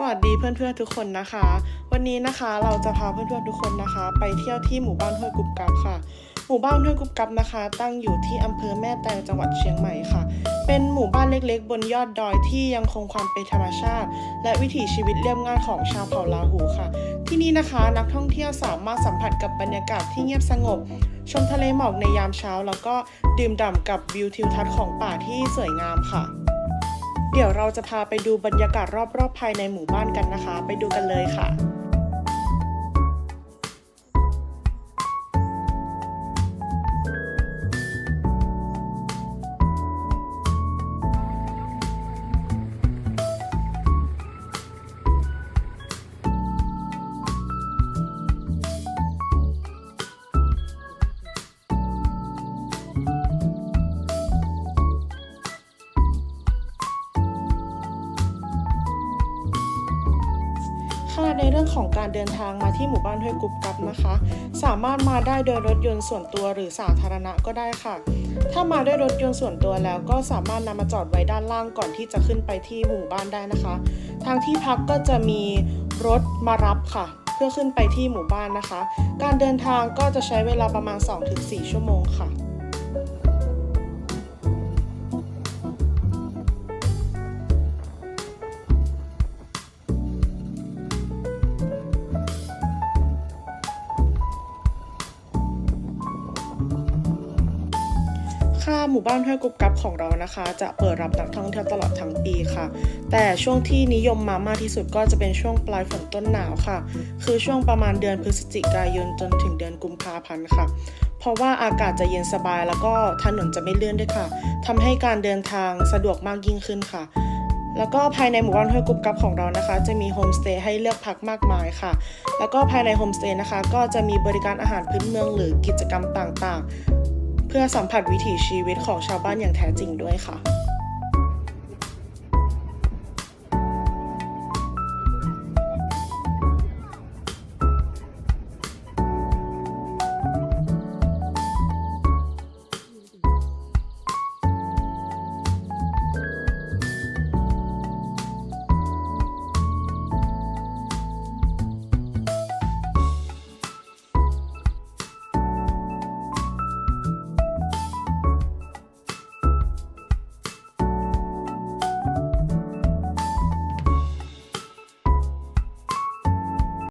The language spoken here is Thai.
สวัสดีเพื่อนๆทุกคนนะคะ วันนี้นะคะเราจะพาเพื่อนๆทุกคนนะคะ ไปเที่ยวที่หมู่บ้านห้วยกุบกับค่ะ หมู่บ้านห้วยกุบกับนะคะ ตั้งอยู่ที่อำเภอแม่แตงจังหวัดเชียงใหม่ค่ะ เป็นหมู่บ้านเล็กๆ บนยอดดอยที่ยังคงความเป็นธรรมชาติ และวิถีชีวิตเรียบง่ายของชาวเผ่าลาหูค่ะ ที่นี่นะคะนักท่องเที่ยวสามารถสัมผัสกับบรรยากาศที่เงียบสงบ ชมทะเลหมอกในยามเช้า แล้วก็ดื่มด่ำกับวิวทิวทัศน์ของป่าที่สวยงามค่ะ เดี๋ยวเราจะพาไปดูบรรยากาศรอบๆภายในหมู่บ้านกันนะคะ ไปดูกันเลยค่ะ ค่ะในเรื่องของการเดินทางมาที่หมู่บ้านห้วยกุบกับนะคะ สามารถมาได้โดยรถยนต์ส่วนตัวหรือสาธารณะก็ได้ค่ะ ถ้ามาด้วยรถยนต์ส่วนตัวแล้วก็สามารถนำมาจอดไว้ด้านล่างก่อนที่จะขึ้นไปที่หมู่บ้านได้นะคะ ทางที่พักก็จะมีรถมารับค่ะ เพื่อขึ้นไปที่หมู่บ้านนะคะ การเดินทางก็จะใช้เวลาประมาณ 2-4 ชั่วโมงค่ะ ค่ะหมู่บ้านห้วยกุบกับของเรานะคะ จะเปิดรับนักท่องเที่ยวตลอดทั้งปีค่ะ แต่ช่วงที่นิยมมามากที่สุดก็จะเป็นช่วงปลายฝนต้นหนาวค่ะ คือช่วงประมาณเดือนพฤศจิกายนจนถึงเดือนกุมภาพันธ์ค่ะ เพราะว่าอากาศจะเย็นสบายแล้วก็ถนนจะไม่เลื่อนด้วยค่ะทำให้การเดินทางสะดวกมากยิ่งขึ้นค่ะแล้วก็ภายในหมู่บ้านห้วยกุบกับของเรานะคะ จะมีโฮมสเตย์ให้เลือกพักมากมายค่ะ แล้วก็ภายในโฮมสเตย์นะคะ ก็จะมีบริการอาหารพื้นเมืองหรือกิจกรรมต่างๆ เพื่อสัมผัสวิถีชีวิตของชาวบ้านอย่างแท้จริงด้วยค่ะ